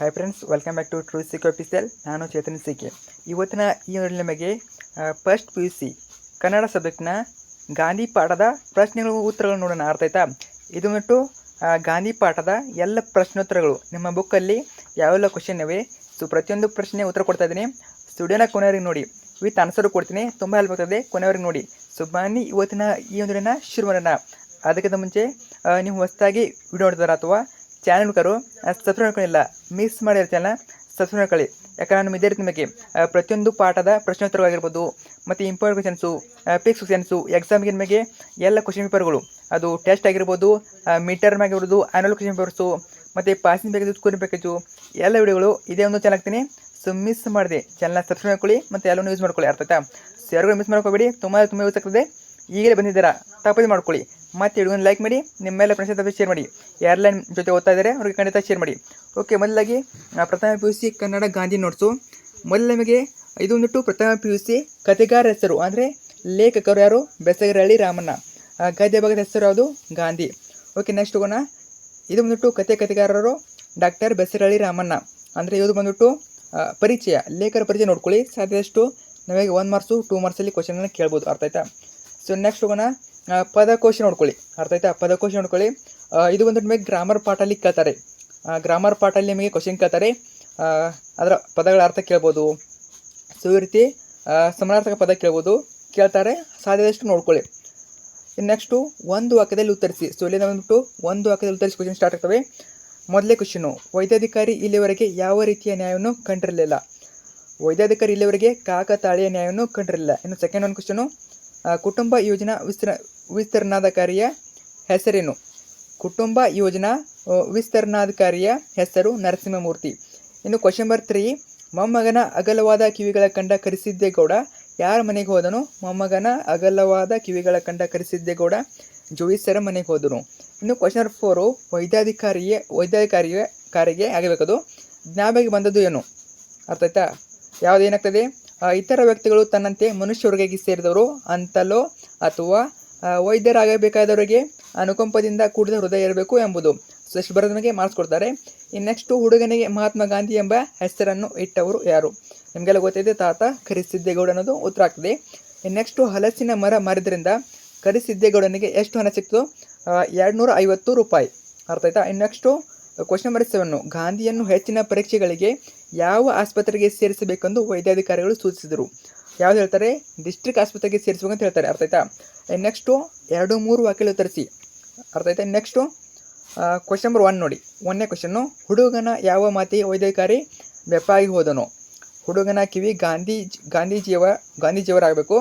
Hi friends welcome back to true sick official ನಾನು Chetan CK. ಇವತ್ತಿನ ಈ ನಿಮಗೆ first P U C Kannada ಸಬ್ಜೆಕ್ಟ್ನ Gandhi ಪಾಠದ ಪ್ರಶ್ನೆಗಳು, ಉತ್ತರಗಳು ನೋಡೋಣ. ಅರ್ಥ ಆಯ್ತಾ? ಇದು ಬಿಟ್ಟು ಗಾಂಧಿ ಪಾಠದ ಎಲ್ಲ ಪ್ರಶ್ನೋತ್ತರಗಳು. ನಿಮ್ಮ ಬುಕ್ಕಲ್ಲಿ ಯಾವೆಲ್ಲ ಕ್ವಶನ್ ಇವೆ? ಸೊ ಪ್ರತಿಯೊಂದು ಪ್ರಶ್ನೆ ಉತ್ತರ ಕೊಡ್ತಾ ಇದ್ದೀನಿ. ಸ್ಟುಡಿಯೋನ ಕೊನೆಯವ್ರಿಗೆ ನೋಡಿ. ವಿತ್ ಆನ್ಸರು ಕೊಡ್ತೀನಿ. ತುಂಬ ಹೆಲ್ಪ್ ಆಗ್ತದೆ. ಕೊನೆಯವ್ರಿಗೆ ನೋಡಿ. ಸೊ ಬನ್ನಿ ಇವತ್ತಿನ ಈ ಒಂದು ಶುರು ಮಾಡೋಣ. ಅದಕ್ಕಿಂತ ಮುಂಚೆ ನೀವು ಹೊಸದಾಗಿ ವಿಡಿಯೋ ನೋಡ್ತಾರ ಅಥವಾ ಚಾನಲ್ ಕರು ಸಬ್ಸ್ಕ್ರೈಬ್ ಮಾಡ್ಕೊಳ್ಳಿಲ್ಲ. ಮಿಸ್ ಮಾಡಿರ್ತೀಯಲ್ಲ ಸಬ್ಸ್ಕ್ರೈಬ್ ಮಾಡ್ಕೊಳ್ಳಿ. ಯಾಕಂದ್ರೆ ನಾನು ಇದೇ ರೀತಿ ನಿಮಗೆ ಪ್ರತಿಯೊಂದು ಪಾಠದ ಪ್ರಶ್ನೋತ್ತರವಾಗಿರ್ಬೋದು, ಮತ್ತು ಇಂಪಾರ್ಟೆಂಟ್ ಕ್ವಶನ್ಸು ಪಿಕ್ಸ್ ಕ್ವಶನ್ಸು ಎಕ್ಸಾಮ್ಗೆ ನಿಮಗೆ ಎಲ್ಲ ಕ್ವಶನ್ ಪೇಪರ್ಗಳು ಅದು ಟೆಸ್ಟ್ ಆಗಿರ್ಬೋದು ಮಿಡ್ ಟರ್ಮ್ ಆಗಿರ್ಬೋದು ಆ್ಯನುವಲ್ ಕ್ವಶನ್ ಪೇಪರ್ಸು ಮತ್ತು ಪಾಸಿಂಗ್ ಪ್ಯಾಕೇಜು ಸ್ಕೂಲ್ ಪ್ಯಾಕೇಜು ಎಲ್ಲ ವಿಡಿಯೋಗಳು ಇದೇ ಒಂದು ಚಾನಲ್ ಆಗ್ತೀನಿ ಸೊ ಮಿಸ್ ಮಾಡಿದೆ. ಚಾನಲ್ನ ಸಬ್ಸ್ಕ್ರೈಬ್ ಮಾಡ್ಕೊಳ್ಳಿ, ಮತ್ತು ಎಲ್ಲನೂ ಯೂಸ್ ಮಾಡ್ಕೊಳ್ಳಿ. ಅರ್ಥ ಆಯ್ತಾ? ಸೊ ಯಾರಿಗೂ ಮಿಸ್ ಮಾಡ್ಕೋಬೇಡಿ. ತುಂಬ ತುಂಬ ಯೂಸ್ ಆಗ್ತದೆ. ಈಗಲೇ ಬಂದಿದ್ದೀರಾ? ತಪ್ಪದೆ ಮಾಡ್ಕೊಳ್ಳಿ. ಮತ್ತೆ ಹಿಡಿದು ಲೈಕ್ ಮಾಡಿ ನಿಮ್ಮೆಲ್ಲ ಫ್ರೆಂಡ್ಸ್ ಜೊತೆ ಶೇರ್ ಮಾಡಿ. ಯಾರೆಲ್ಲ ಜೊತೆ ಓದ್ತಾ ಇದ್ದಾರೆ, ಅವ್ರಿಗೆ ಖಂಡಿತ ಶೇರ್ ಮಾಡಿ. ಓಕೆ ಮೊದಲಾಗಿ ಪ್ರಥಮ P U C Kannada Gandhi notes ಮೊದಲು ನಿಮಗೆ ಇದು ಬಂದ್ಬಿಟ್ಟು ಪ್ರಥಮ ಪಿ ಯು ಸಿ ಕಥೆಗಾರ ಹೆಸರು, ಅಂದರೆ ಲೇಖಕರು ಯಾರು? ಬೆಸಗರಹಳ್ಳಿ ರಾಮಣ್ಣ. ಗದ್ಯ ಭಾಗದ ಹೆಸರು ಯಾವುದು? ಗಾಂಧಿ. ಓಕೆ ನೆಕ್ಸ್ಟ್ ಹೋಗೋಣ. ಇದು ಬಂದುಬಿಟ್ಟು ಕತೆ ಕಥೆಗಾರರು ಡಾಕ್ಟರ್ ಬೆಸರಹಳ್ಳಿ ರಾಮಣ್ಣ. ಅಂದರೆ ಇದು ಬಂದುಬಿಟ್ಟು ಪರಿಚಯ ಲೇಖರ ಪರಿಚಯ ನೋಡ್ಕೊಳ್ಳಿ. ಸಾಧ್ಯದಷ್ಟು ನಮಗೆ ಒನ್ ಮಾರ್ಕ್ಸು ಟೂ ಮಾರ್ಕ್ಸಲ್ಲಿ ಕ್ವಶನನ್ನು ಕೇಳ್ಬೋದು. ಅರ್ಥ ಆಯ್ತಾ? ಸೊ ನೆಕ್ಸ್ಟ್ ಹೋಗೋಣ. ಪದಕೋಶ ನೋಡ್ಕೊಳ್ಳಿ. ಅರ್ಥ ಆಯ್ತಾ? ಪದಕೋಶ ನೋಡ್ಕೊಳ್ಳಿ. ಇದು ಬಂದ್ಬಿಟ್ಟು ನಿಮಗೆ ಗ್ರಾಮರ್ ಪಾಠಲ್ಲಿ ಕೇಳ್ತಾರೆ. ಗ್ರಾಮರ್ ಪಾಠಲ್ಲಿ ನಿಮಗೆ ಕ್ವಶನ್ ಕೇಳ್ತಾರೆ. ಅದರ ಪದಗಳ ಅರ್ಥ ಕೇಳ್ಬೋದು. ಸೊ, ಈ ರೀತಿ ಸಮಾನಾರ್ಥಕ ಪದ ಕೇಳ್ಬೋದು. ಕೇಳ್ತಾರೆ. ಸಾಧ್ಯದಷ್ಟು ನೋಡ್ಕೊಳ್ಳಿ. ನೆಕ್ಸ್ಟು ಒಂದು ವಾಕ್ಯದಲ್ಲಿ ಉತ್ತರಿಸಿ. ಸೊ ಇಲ್ಲಿಂದ ಬಂದ್ಬಿಟ್ಟು ಒಂದು ವಾಕ್ಯದಲ್ಲಿ ಉತ್ತರಿಸಿ ಕ್ವಶನ್ ಸ್ಟಾರ್ಟ್ ಆಗ್ತವೆ. ಮೊದಲೇ ಕ್ವಶನು ವೈದ್ಯಾಧಿಕಾರಿ ಇಲ್ಲಿವರೆಗೆ ಯಾವ ರೀತಿಯ ನ್ಯಾಯವನ್ನು ಕಂಡಿರಲಿಲ್ಲ. ವೈದ್ಯಾಧಿಕಾರಿ ಇಲ್ಲಿವರೆಗೆ ಕಾಕತಾಳೀಯ ನ್ಯಾಯವನ್ನು ಕಂಡಿರಲಿಲ್ಲ. ಇನ್ನು ಸೆಕೆಂಡ್ ಒಂದು ಕ್ವಶನು ಕುಟುಂಬ ಯೋಜನಾ ವಿಸ್ತರ ವಿಸ್ತರಣಾಧಿಕಾರಿಯ ಹೆಸರೇನು? ಕುಟುಂಬ ಯೋಜನಾ ವಿಸ್ತರಣಾಧಿಕಾರಿಯ ಹೆಸರು ನರಸಿಂಹಮೂರ್ತಿ. ಇನ್ನು ಕ್ವಶನ್ ನಂಬರ್ ತ್ರೀ ಮೊಮ್ಮಗನ ಅಗಲವಾದ ಕಿವಿಗಳ ಕಂಡ ಕರಿಸಿದ್ದೇಗೌಡ. ಯಾರ ಮನೆಗೆ ಹೋದನು? ಮೊಮ್ಮಗನ ಅಗಲವಾದ ಕಿವಿಗಳ ಕಂಡ ಕರಿಸಿದ್ದೇಗೌಡ. ಜೋಯಿಸರ ಮನೆಗೆ ಹೋದನು. ಇನ್ನು ಕ್ವಶನ್ ನಂಬರ್ ಫೋರು ವೈದ್ಯಾಧಿಕಾರಿಯೇ, ವೈದ್ಯಾಧಿಕಾರಿಯ ಕಾರಿಗೆ ಆಗಬೇಕದು. ಜ್ಞಾಪಕ ಬಂದದ್ದು ಏನು? ಅರ್ಥ ಆಯ್ತಾ? ಯಾವ್ದು ಏನಾಗ್ತದೆ? ಇತರ ವ್ಯಕ್ತಿಗಳು ತನ್ನಂತೆ ಮನುಷ್ಯ ವರ್ಗಕ್ಕೆ ಸೇರಿದವರು, ಅಂತಲೋ ಅಥವಾ ವೈದ್ಯರಾಗಬೇಕಾದವರಿಗೆ ಅನುಕಂಪದಿಂದ ಕೂಡಿದ ಹೃದಯ ಇರಬೇಕು ಎಂಬುದು. ಸೊ ಮಾಡಿಸ್ಕೊಡ್ತಾರೆ. ಮಾರ್ಕ್ಸ್ ಕೊಡ್ತಾರೆ ಇನ್ನು ನೆಕ್ಸ್ಟು ಹುಡುಗನಿಗೆ ಮಹಾತ್ಮ ಗಾಂಧಿ ಎಂಬ ಹೆಸರನ್ನು ಇಟ್ಟವರು ಯಾರು? ನಿಮಗೆಲ್ಲ ಗೊತ್ತಿದೆ ತಾತ ಕರಿಸಿದ್ದೇಗೌಡ ಅನ್ನೋದು ಉತ್ತರ ಆಗ್ತದೆ. ಇನ್ನು ನೆಕ್ಸ್ಟು ಹಲಸಿನ ಮರ ಮಾರಿದ್ರಿಂದ ಕರಿಸಿದ್ದೇಗೌಡನಿಗೆ ಎಷ್ಟು ಹಣ ಸಿಕ್ತು ಎರಡು ನೂರ ಐವತ್ತು ರೂಪಾಯಿ. ಅರ್ಥ ಆಯ್ತಾ? ಇನ್ನು ನೆಕ್ಸ್ಟು ಕ್ವಶನ್ ನಂಬರ್ ಸೆವೆನ್ನು ಗಾಂಧಿಯನ್ನು ಹೆಚ್ಚಿನ ಪರೀಕ್ಷೆಗಳಿಗೆ ಯಾವ ಆಸ್ಪತ್ರೆಗೆ ಸೇರಿಸಬೇಕೆಂದು ವೈದ್ಯಾಧಿಕಾರಿಗಳು ಸೂಚಿಸಿದರು? ಯಾವ್ದು ಹೇಳ್ತಾರೆ? ಡಿಸ್ಟ್ರಿಕ್ಟ್ ಆಸ್ಪತ್ರೆಗೆ ಸೇರಿಸಬೇಕಂತ ಹೇಳ್ತಾರೆ. ಅರ್ಥ ಆಯ್ತಾ? ನೆಕ್ಸ್ಟು ಎರಡು, ಮೂರು ವಾಕ್ಯಗಳು ತರಿಸಿ. ಅರ್ಥ ಆಯ್ತಾ? ನೆಕ್ಸ್ಟು ಕ್ವಶನ್ ನಂಬರ್ ಒನ್ ನೋಡಿ. ಒಂದನೇ ಕ್ವಶನ್ನು ಹುಡುಗನ ಯಾವ ಮಾತಿ ವೈದ್ಯಕಾರಿ ಬೆಪ್ಪಾಗಿ ಹೋದನು? ಹುಡುಗನ ಕಿವಿ ಗಾಂಧಿ, ಗಾಂಧೀಜಿಯವ, ಗಾಂಧೀಜಿಯವರಾಗಬೇಕು.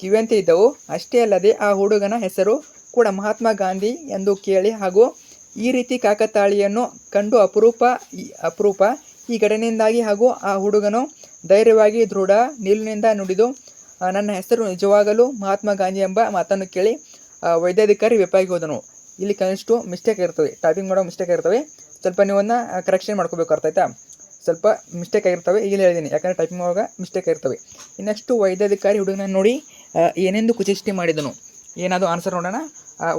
ಕಿವಿಯಂತೆ ಇದ್ದವು. ಅಷ್ಟೇ ಅಲ್ಲದೆ ಆ ಹುಡುಗನ ಹೆಸರು ಕೂಡ ಮಹಾತ್ಮ ಗಾಂಧಿ ಎಂದು ಕೇಳಿ ಹಾಗೂ ಈ ರೀತಿ ಕಾಕತಾಳಿಯನ್ನು ಕಂಡು ಅಪರೂಪ ಅಪರೂಪ ಈ ಘಟನೆಯಿಂದಾಗಿ ಹಾಗೂ ಆ ಹುಡುಗನು ಧೈರ್ಯವಾಗಿ ದೃಢ ನಿಲ್ಲಿನಿಂದ ನುಡಿದು ನನ್ನ ಹೆಸರು ನಿಜವಾಗಲೂ ಮಹಾತ್ಮ ಗಾಂಧಿ ಎಂಬ ಮಾತನ್ನು ಕೇಳಿ ವೈದ್ಯಾಧಿಕಾರಿ ವೆಪ್ಪಾಗಿ ಹೋದನು. ಇಲ್ಲಿ ಕನಿಷ್ಠ ಮಿಸ್ಟೇಕ್ ಇರ್ತವೆ ಟೈಪಿಂಗ್ ಮಾಡೋ ಮಿಸ್ಟೇಕ್ ಇರ್ತವೆ ಸ್ವಲ್ಪ ನೀವನ್ನ ಕರೆಕ್ಷನ್ ಮಾಡ್ಕೋಬೇಕು ಅರ್ಥ ಸ್ವಲ್ಪ ಮಿಸ್ಟೇಕ್ ಆಗಿರ್ತವೆ. ಈಗ ಹೇಳಿದ್ದೀನಿ ಯಾಕಂದರೆ ಟೈಪಿಂಗ್ ಮಾಡುವಾಗ ಮಿಸ್ಟೇಕ್ ಆಗಿರ್ತವೆ. ಇನ್ನೆಷ್ಟು ವೈದ್ಯಾಧಿಕಾರಿ ಹುಡುಗನ ನೋಡಿ ಏನೆಂದು ಕುಚಿಷ್ಟಿ ಮಾಡಿದನು. ಏನಾದರೂ ಆನ್ಸರ್ ನೋಡೋಣ.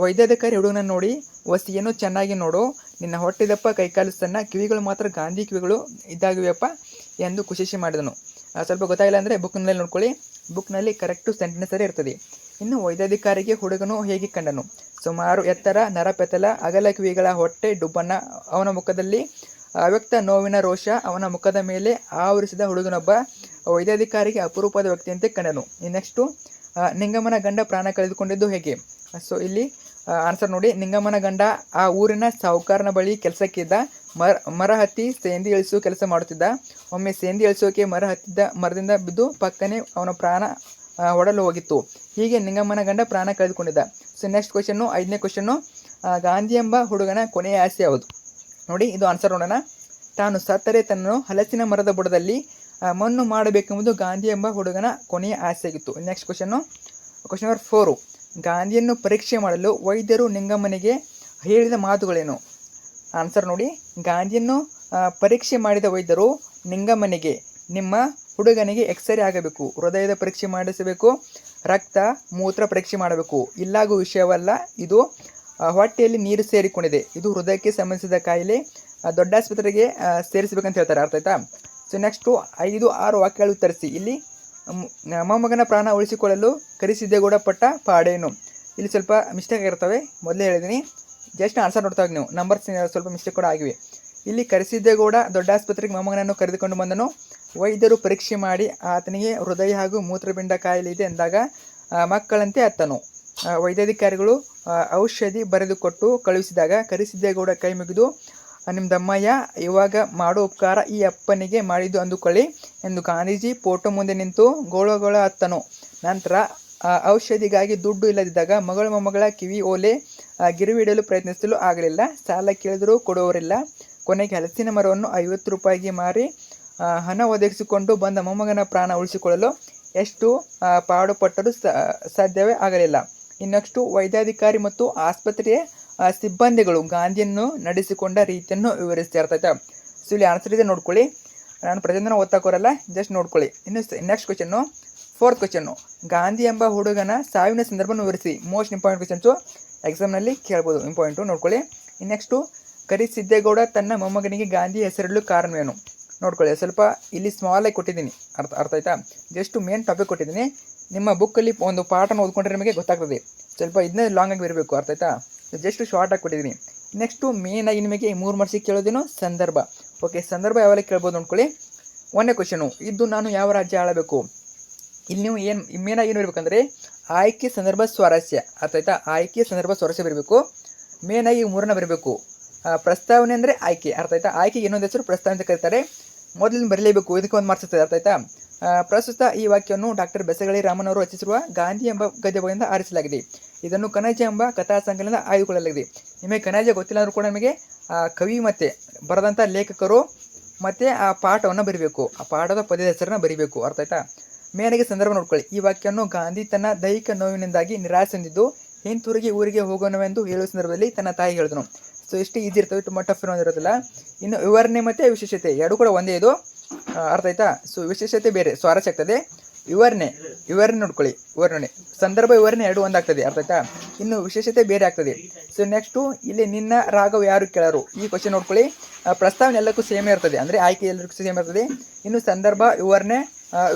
ವೈದ್ಯಾಧಿಕಾರಿ ಹುಡುಗನ ನೋಡಿ, ವಸಿಯನ್ನು ಚೆನ್ನಾಗಿ ನೋಡು. ನಿನ್ನ ಹೊಟ್ಟೆದಪ್ಪ ಕೈಕಾಲು ಸಣ್ಣ ಕಿವಿಗಳು ಮಾತ್ರ ಗಾಂಧಿ ಕಿವಿಗಳು ಇದ್ದಾಗಿವೆಯಪ್ಪ. ಎಂದು ಖುಷಿ ಮಾಡಿದನು. ಸ್ವಲ್ಪ ಗೊತ್ತಾಗಿಲ್ಲ ಅಂದರೆ ಬುಕ್ನಲ್ಲಿ ನೋಡ್ಕೊಳ್ಳಿ. ಬುಕ್ನಲ್ಲಿ ಕರೆಕ್ಟು ಸೆಂಟೆನ್ಸರೇ ಇರ್ತದೆ. ಇನ್ನು ವೈದ್ಯಾಧಿಕಾರಿಗೆ ಹುಡುಗನು ಹೇಗೆ ಕಂಡನು? ಸುಮಾರು ಎತ್ತರ ನರಪೆತಲ ಅಗಲ ಕಿವಿಗಳ ಹೊಟ್ಟೆ ಡುಬ್ಬನ ಅವನ ಮುಖದಲ್ಲಿ, ಅವ್ಯಕ್ತ ನೋವಿನ ರೋಷ ಅವನ ಮುಖದ ಮೇಲೆ ಆವರಿಸಿದ ಹುಡುಗನೊಬ್ಬ ವೈದ್ಯಾಧಿಕಾರಿಗೆ ಅಪರೂಪದ ವ್ಯಕ್ತಿಯಂತೆ ಕಂಡನು. ನೆಕ್ಸ್ಟು ನಿಂಗಮ್ಮನ ಗಂಡ ಪ್ರಾಣ ಕಳೆದುಕೊಂಡಿದ್ದು ಹೇಗೆ? ಸೊ ಇಲ್ಲಿ ಆನ್ಸರ್ ನೋಡಿ. ನಿಂಗಮ್ಮನ ಗಂಡ ಆ ಊರಿನ ಸಾಹುಕಾರನ ಬಳಿ ಕೆಲಸಕ್ಕಿದ್ದ ಮರ ಮರ ಹತ್ತಿ ಸೇಂದಿ ಇಳಿಸುವ ಕೆಲಸ ಮಾಡುತ್ತಿದ್ದ. ಒಮ್ಮೆ ಸೇಂದಿ ಇಳಿಸೋಕೆ ಮರ ಹತ್ತಿದ್ದ ಮರದಿಂದ ಬಿದ್ದು ಪಕ್ಕನೆ ಅವನ ಪ್ರಾಣ ಒಡಲು ಹೋಗಿತ್ತು. ಹೀಗೆ ನಿಂಗಮ್ಮನ ಗಂಡ ಪ್ರಾಣ ಕಳೆದುಕೊಂಡಿದ್ದ. ಸೊ ನೆಕ್ಸ್ಟ್ ಕ್ವಶನ್ನು ಐದನೇ ಕ್ವಶನ್ನು ಗಾಂಧಿ ಎಂಬ ಹುಡುಗನ ಕೊನೆಯ ಆಸೆ ಯಾವುದು? ನೋಡಿ, ಇದು ಆನ್ಸರ್ ನೋಡೋಣ. ತಾನು ಸತ್ತರೆ ತನ್ನನ್ನು ಹಲಸಿನ ಮರದ ಬುಡದಲ್ಲಿ ಮಣ್ಣು ಮಾಡಬೇಕೆಂಬುದು ಗಾಂಧಿ ಎಂಬ ಹುಡುಗನ ಕೊನೆಯ ಆಸೆಯಾಗಿತ್ತು. Next question question number four ಗಾಂಧಿಯನ್ನು ಪರೀಕ್ಷೆ ಮಾಡಲು ವೈದ್ಯರು ನಿಂಗಮ್ಮನಿಗೆ ಹೇಳಿದ ಮಾತುಗಳೇನು? ಆನ್ಸರ್ ನೋಡಿ. ಗಾಂಧಿಯನ್ನು ಪರೀಕ್ಷೆ ಮಾಡಿದ ವೈದ್ಯರು ನಿಂಗಮ್ಮನಿಗೆ, ನಿಮ್ಮ ಹುಡುಗನಿಗೆ ಎಕ್ಸ್ರೇ ಆಗಬೇಕು. ಹೃದಯದ ಪರೀಕ್ಷೆ ಮಾಡಿಸಬೇಕು. ರಕ್ತ, ಮೂತ್ರ ಪರೀಕ್ಷೆ ಮಾಡಬೇಕು. ಇಲ್ಲಾಗುವ ವಿಷಯವಲ್ಲ. ಇದು ಹೊಟ್ಟೆಯಲ್ಲಿ ನೀರು ಸೇರಿಕೊಂಡಿದೆ. ಇದು ಹೃದಯಕ್ಕೆ ಸಂಬಂಧಿಸಿದ ಕಾಯಿಲೆ. ದೊಡ್ಡ ಆಸ್ಪತ್ರೆಗೆ ಸೇರಿಸಬೇಕಂತ ಹೇಳ್ತಾರೆ. ಅರ್ಥ ಆಯ್ತಾ? ಸೊ ನೆಕ್ಸ್ಟು ಐದು, ಆರು ವಾಕ್ಯಗಳು ಉತ್ತರಿಸಿ. ಇಲ್ಲಿ ಮೊಮ್ಮಗನ ಪ್ರಾಣ ಉಳಿಸಿಕೊಳ್ಳಲು ಕರಿಸಿದ್ದೇಗೌಡ ಪಟ್ಟ ಪಾಡೇನು. ಇಲ್ಲಿ ಸ್ವಲ್ಪ ಮಿಸ್ಟೇಕ್ ಆಗಿರ್ತವೆ. ಮೊದಲೇ ಹೇಳಿದ್ದೀನಿ ಜಸ್ಟ್ ಆನ್ಸರ್ ನೋಡ್ತಾ ಹೋಗಿ ನೀವು ನಂಬರ್ಸ್ ಸ್ವಲ್ಪ ಮಿಸ್ಟೇಕ್ ಕೂಡ ಆಗಿವೆ. ಇಲ್ಲಿ ಕರೆಸಿದ್ದೇಗೌಡ ದೊಡ್ಡ ಆಸ್ಪತ್ರೆಗೆ ಮೊಮ್ಮಗನನ್ನು ಕರೆದುಕೊಂಡು ಬಂದನು. ವೈದ್ಯರು ಪರೀಕ್ಷೆ ಮಾಡಿ ಆತನಿಗೆ ಹೃದಯ ಹಾಗೂ ಮೂತ್ರಬಿಂಡ ಕಾಯಿಲೆ ಇದೆ ಎಂದಾಗ ಮಕ್ಕಳಂತೆ ಅತ್ತನು ವೈದ್ಯಾಧಿಕಾರಿಗಳು ಔಷಧಿ ಬರೆದುಕೊಟ್ಟು ಕಳುಹಿಸಿದಾಗ ಕರೆಸಿದ್ದೇಗೌಡ ಕೈ ಮುಗಿದು ನಿಮ್ಮದಮ್ಮಯ್ಯ ಇವಾಗ ಮಾಡೋ ಉಪಕಾರ ಈ ಅಪ್ಪನಿಗೆ ಮಾಡಿದ್ದು ಅಂದುಕೊಳ್ಳಿ ಎಂದು ಗಾಂಧೀಜಿ ಫೋಟೋ ಮುಂದೆ ನಿಂತು ಗೋಳಗೋಳ ಅತ್ತನು ನಂತರ ಔಷಧಿಗಾಗಿ ದುಡ್ಡು ಇಲ್ಲದಿದ್ದಾಗ ಮಗಳ ಮೊಮ್ಮಗಳ ಕಿವಿ ಓಲೆ ಆ, ಗಿರುವಿ ಇಡಲು ಪ್ರಯತ್ನಿಸಲು ಆಗಲಿಲ್ಲ. ಸಾಲ ಕೇಳಿದರೂ ಕೊಡುವವರಿಲ್ಲ. ಕೊನೆಗೆ ಹಲಸಿನ ಮರವನ್ನು ಐವತ್ತು ರೂಪಾಯಿಗೆ ಮಾರಿ ಹಣ ಒದಗಿಸಿಕೊಂಡು ಬಂದ ಮೊಮ್ಮಗನ ಪ್ರಾಣ ಉಳಿಸಿಕೊಳ್ಳಲು ಎಷ್ಟು ಪಾಡುಪಟ್ಟರು ಸಾಧ್ಯವೇ ಆಗಲಿಲ್ಲ. ಇನ್ನಷ್ಟು ವೈದ್ಯಾಧಿಕಾರಿ ಮತ್ತು ಆಸ್ಪತ್ರೆಯ ಸಿಬ್ಬಂದಿಗಳು ಗಾಂಧಿಯನ್ನು ನಡೆಸಿಕೊಂಡ ರೀತಿಯನ್ನು ವಿವರಿಸ್ತಾ ಇರ್ತೈತೆ. ಸೊ ಇಲ್ಲಿ ಆನ್ಸರ್ ಇದೆ ನೋಡ್ಕೊಳ್ಳಿ. ನಾನು ಪ್ರತಿಯೊಂದನ್ನು ಓದ್ತಾಕೋರಲ್ಲ ಜಸ್ಟ್ ನೋಡ್ಕೊಳ್ಳಿ. ಇನ್ನು next question fourth question Gandhi ಎಂಬ ಹುಡುಗನ ಸಾವಿನ ಸಂದರ್ಭವನ್ನು ವಿವರಿಸಿ. ಮೋಸ್ಟ್ ಇಂಪಾರ್ಟೆಂಟ್ ಕ್ವಶನ್ಸು ಎಕ್ಸಾಮ್ನಲ್ಲಿ ಕೇಳ್ಬೋದು ಇಂಪಾರ್ಟೆಂಟು ನೋಡ್ಕೊಳ್ಳಿ. ನೆಕ್ಸ್ಟು ಕರಿ ಸಿದ್ದೇಗೌಡ ತನ್ನ ಮೊಮ್ಮಗನಿಗೆ ಗಾಂಧಿ ಹೆಸರಿಡಲು ಕಾರಣವೇನು? ನೋಡ್ಕೊಳ್ಳಿ, ಸ್ವಲ್ಪ ಇಲ್ಲಿ ಸ್ಮಾಲಾಗಿ ಕೊಟ್ಟಿದ್ದೀನಿ. ಅರ್ಥ ಅರ್ಥ ಆಯ್ತಾ? ಜಸ್ಟ್ ಮೇನ್ ಟಾಪಿಕ್ ಕೊಟ್ಟಿದ್ದೀನಿ. ನಿಮ್ಮ ಬುಕ್ಕಲ್ಲಿ ಒಂದು ಪಾಠನ ಓದ್ಕೊಂಡ್ರೆ ನಿಮಗೆ ಗೊತ್ತಾಗ್ತದೆ. ಸ್ವಲ್ಪ ಇದನ್ನೇ ಲಾಂಗ್ ಆಗಿ ಬರಬೇಕು, ಅರ್ಥ ಆಯ್ತಾ? ಜಸ್ಟ್ ಶಾರ್ಟ್ ಆಗಿ ಕೊಟ್ಟಿದ್ದೀನಿ. ನೆಕ್ಸ್ಟು ಮೇನ್ ಆಗಿ ನಿಮಗೆ ಈ ಮೂರು ಮಾರ್ಕ್ಸಿಗೆ ಕೇಳೋದೇನು? ಸಂದರ್ಭ. ಓಕೆ ಸಂದರ್ಭ ಯಾವೆಲ್ಲ ಕೇಳ್ಬೋದು ನೋಡ್ಕೊಳ್ಳಿ. ಒಂದೇ ಕ್ವಶನು ಇದು ನಾನು ಯಾವ ರಾಜ್ಯ ಆಳಬೇಕು? ಇಲ್ಲಿ ನೀವು ಏನು ಮೇನಾಗಿ ಏನು ಇರಬೇಕಂದ್ರೆ ಆಯ್ಕೆ ಸಂದರ್ಭ ಸ್ವಾರಸ್ಯ. ಆಯ್ತಾ ಆಯ್ಕೆ ಸಂದರ್ಭ ಸ್ವಾರಸ್ಯ ಬರಬೇಕು. ಮೇನಾಗಿ ಮೂರನ್ನ ಬರಬೇಕು. ಪ್ರಸ್ತಾವನೆ ಅಂದರೆ ಆಯ್ಕೆ. ಅರ್ಥ ಆಯ್ತಾ ಆಯ್ಕೆ ಇನ್ನೊಂದು ಹೆಸರು ಪ್ರಸ್ತಾವನೆ ಅಂತ ಕರೀತಾರೆ. ಮೊದಲಿನ ಬರಲೇಬೇಕು. ಇದಕ್ಕೆ ಒಂದು ಮಾರ್ಕ್ಸ್ ಅರ್ಥ ಆಯ್ತಾ ಪ್ರಸ್ತುತ ಈ ವಾಕ್ಯವನ್ನು ಡಾಕ್ಟರ್ ಬೆಸಗಳಿ ರಾಮನ್ ಅವರು ರಚಿಸಿರುವ ಗಾಂಧಿ ಎಂಬ ಗದ್ಯಭಾಗದಿಂದ ಆರಿಸಲಾಗಿದೆ. ಇದನ್ನು ಕನಜ ಎಂಬ ಕಥಾ ಸಂಕಲನದ ಆಯ್ದುಕೊಳ್ಳಲಾಗಿದೆ. ನಿಮಗೆ ಕನಜ ಗೊತ್ತಿಲ್ಲ ಅಂದ್ರೂ ಕೂಡ ನಿಮಗೆ ಕವಿ ಮತ್ತೆ ಬರೆದಂಥ ಲೇಖಕರು ಮತ್ತು ಆ ಪಾಠವನ್ನು ಬರಿಬೇಕು. ಆ ಪಾಠದ ಪದ್ಯದ ಹೆಸರನ್ನ ಬರಿಬೇಕು. ಅರ್ಥ ಮೇನೆಗೆ ಸಂದರ್ಭ ನೋಡ್ಕೊಳ್ಳಿ. ಈ ವಾಕ್ಯವನ್ನು ಗಾಂಧಿ ತನ್ನ ದೈಹಿಕ ನೋವಿನಿಂದಾಗಿ ನಿರಾಸೆ ಹೊಂದಿದ್ದು ಹಿಂತಿರುಗಿ ಊರಿಗೆ ಹೋಗೋಣವೆಂದು ಹೇಳುವ ಸಂದರ್ಭದಲ್ಲಿ ತನ್ನ ತಾಯಿ ಹೇಳಿದನು. ಸೊ ಇಷ್ಟು ಈಜಿ ಇರ್ತವೆ ತುಂಬ ಟಫ್ ಇರೋದಿರೋದಿಲ್ಲ ಇನ್ನು ವಿವರಣೆ ಮತ್ತು ವಿಶೇಷತೆ, ಎರಡು ಕೂಡ ಒಂದೇ ಇದು. ಅರ್ಥ ಆಯ್ತಾ? ಸೊ ವಿಶೇಷತೆ ಬೇರೆ, ಸ್ವಾರಸ್ಯ ಆಗ್ತದೆ. ವಿವರಣೆ ವಿವರಣೆ ನೋಡ್ಕೊಳ್ಳಿ, ವಿವರಣೆ. ಸಂದರ್ಭ, ವಿವರಣೆ ಎರಡು ಒಂದಾಗ್ತದೆ, ಅರ್ಥ ಆಯ್ತಾ? ಇನ್ನು ವಿಶೇಷತೆ ಬೇರೆ ಆಗ್ತದೆ. ಸೊ ನೆಕ್ಸ್ಟು ಇಲ್ಲಿ ನಿನ್ನ ರಾಗವು ಯಾರು ಕೇಳರು? ಈ ಕ್ವಶನ್ ನೋಡ್ಕೊಳ್ಳಿ. ಪ್ರಸ್ತಾವನೆ ಎಲ್ಲಕ್ಕೂ ಸೇಮೇ ಇರ್ತದೆ, ಅಂದರೆ ಆಯ್ಕೆ ಎಲ್ಲರಿಗೂ ಸೇಮ್ ಇರ್ತದೆ. ಇನ್ನು ಸಂದರ್ಭ, ವಿವರಣೆ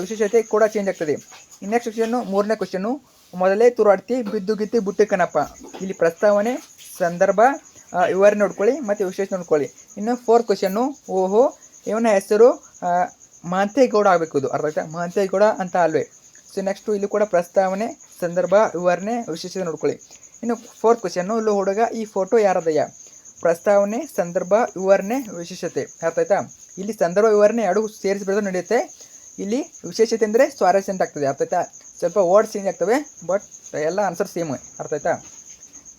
ವಿಶೇಷತೆ ಕೂಡ ಚೇಂಜ್ ಆಗ್ತದೆ. ನೆಕ್ಸ್ಟ್ ಕ್ವಶನ್ನು ಮೂರನೇ ಕ್ವಶನ್ನು ಮೊದಲೇ ತುರಾಡ್ತಿ, ಬಿದ್ದು ಗಿತ್ತಿ ಬುಟ್ಟಿ ಕಣಪ್ಪ. ಇಲ್ಲಿ ಪ್ರಸ್ತಾವನೆ, ಸಂದರ್ಭ ವಿವರ ನೋಡ್ಕೊಳ್ಳಿ, ಮತ್ತು ವಿಶೇಷ ನೋಡ್ಕೊಳ್ಳಿ. ಇನ್ನು ಫೋರ್ತ್ ಕ್ವಶನ್ನು ಓಹೋ, ಇವನ ಹೆಸರು ಮಾಂತೇಗೌಡ ಆಗಬೇಕು ಇದು ಅರ್ಥ ಆಯ್ತಾ? ಮಾಂತೇಗೌಡ ಅಂತ ಅಲ್ವೇ. ಸೊ ನೆಕ್ಸ್ಟು ಇಲ್ಲಿ ಕೂಡ ಪ್ರಸ್ತಾವನೆ, ಸಂದರ್ಭ, ವಿವರಣೆ, ವಿಶೇಷತೆ ನೋಡ್ಕೊಳ್ಳಿ. ಇನ್ನು ಫೋರ್ತ್ ಕ್ವಶನ್ನು ಇಲ್ಲೂ ಹುಡುಗ, ಈ ಫೋಟೋ ಯಾರದಯ್ಯ? ಪ್ರಸ್ತಾವನೆ, ಸಂದರ್ಭ, ವಿವರಣೆ, ವಿಶೇಷತೆ. ಅರ್ಥ ಆಯ್ತಾ? ಇಲ್ಲಿ ಸಂದರ್ಭ, ವಿವರಣೆ ಎರಡು ಸೇರಿಸಿ ನಡೆಯುತ್ತೆ. ಇಲ್ಲಿ ವಿಶೇಷತೆ ಅಂದರೆ ಸ್ವಾರಸ್ಯ ಅಂತ ಆಗ್ತದೆ. ಅರ್ಥ ಆಯ್ತಾ? ಸ್ವಲ್ಪ ವರ್ಡ್ಸ್ ಚೇಂಜ್ ಆಗ್ತವೆ ಬಟ್ ಎಲ್ಲ ಆನ್ಸರ್ ಸೇಮ್ ಅರ್ಥ ಆಯ್ತಾ?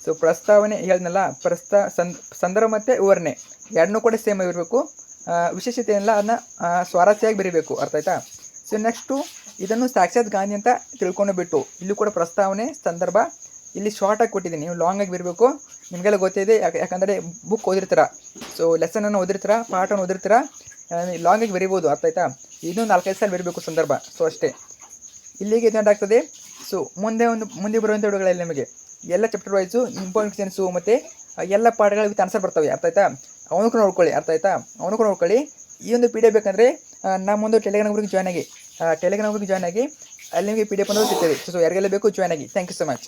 ಸೊ ಪ್ರಸ್ತಾವನೆ ಹೇಳಿದ್ನಲ್ಲ, ಪ್ರಸ್ತಾ ಸಂದ್ ಸಂದರ್ಭ ಮತ್ತು ವಿವರಣೆ. ಎರಡನ್ನೂ ಕೂಡ ಸೇಮ್ ಆಗಿರಬೇಕು. ವಿಶೇಷತೆ ಎಲ್ಲ ಅದನ್ನ ಸ್ವಾರಸ್ಯಾಗಿ ಬರೀಬೇಕು. ಅರ್ಥ ಆಯ್ತಾ? ಸೊ ನೆಕ್ಸ್ಟು ಇದನ್ನು ಸಾಕ್ಷಾತ್ ಗಾಂಧಿ ಅಂತ ತಿಳ್ಕೊಂಡು ಬಿಟ್ಟು, ಇಲ್ಲೂ ಕೂಡ ಪ್ರಸ್ತಾವನೆ, ಸಂದರ್ಭ, ಇಲ್ಲಿ ಶಾರ್ಟಾಗಿ ಕೊಟ್ಟಿದ್ದೀನಿ. ನೀವು ಲಾಂಗಾಗಿ ಬರಬೇಕು ನಿಮಗೆಲ್ಲ ಗೊತ್ತಿದೆ, ಯಾಕೆ, ಯಾಕಂದರೆ ಬುಕ್ ಓದಿರ್ತೀರ. ಸೊ ಲೆಸನನ್ನು ಓದಿರ್ತೀರ ಪಾಠವನ್ನು ಓದಿರ್ತೀರ ಲಾಂಗಾಗಿ ಬರಿಬೋದು. ಅರ್ಥ ಆಯ್ತಾ? ಇನ್ನೂ ನಾಲ್ಕೈದು ಸಲ ಬಿಡಬೇಕು ಸಂದರ್ಭ. ಸೊ ಅಷ್ಟೇ. ಇಲ್ಲಿಗೆ ಆಗ್ತದೆ. ಸೊ ಮುಂದೆ ಒಂದು, ಮುಂದೆ ಬರುವಂಥ ವಿಡಿಯೋಗಳಲ್ಲಿ ನಿಮಗೆ ಎಲ್ಲ ಚಾಪ್ಟರ್ ವೈಸು ಇಂಪಾರ್ಟೆಂಟ್ ಕ್ವಶನ್ಸು ಮತ್ತು ಎಲ್ಲ ಪಾಠಗಳ ವಿತ್ ಆನ್ಸರ್ ಬರ್ತವೆ. ಅರ್ಥ ಆಯ್ತಾ? ಅವನು ಕೂಡ ನೋಡ್ಕೊಳ್ಳಿ. ಅರ್ಥ ಆಯ್ತಾ? ಅವನು ಕೂಡ ನೋಡ್ಕೊಳ್ಳಿ. ಈ ಒಂದು ಪಿ ಡಿ ಎಫ್ ಬೇಕಂದರೆ ನಮ್ಮೊಂದು ಟೆಲಿಗ್ರಾಮ್ ಗ್ರೂಪ್ಗೆ ಜಾಯ್ನ್ ಆಗಿ ಟೆಲಿಗ್ರಾಮ್ ಗ್ರೂಪ್ಗೆ ಜಾಯ್ನ್ ಆಗಿ, ಅಲ್ಲಿ ನಿಮಗೆ ಪಿ ಡಿ ಎಫ್ ಅನ್ನೋದು ಸಿಗ್ತದೆ. ಸೊ ಯಾರಿಗೆಲ್ಲ ಬೇಕು ಜಾಯ್ನ್ ಆಗಿ. Thank you so much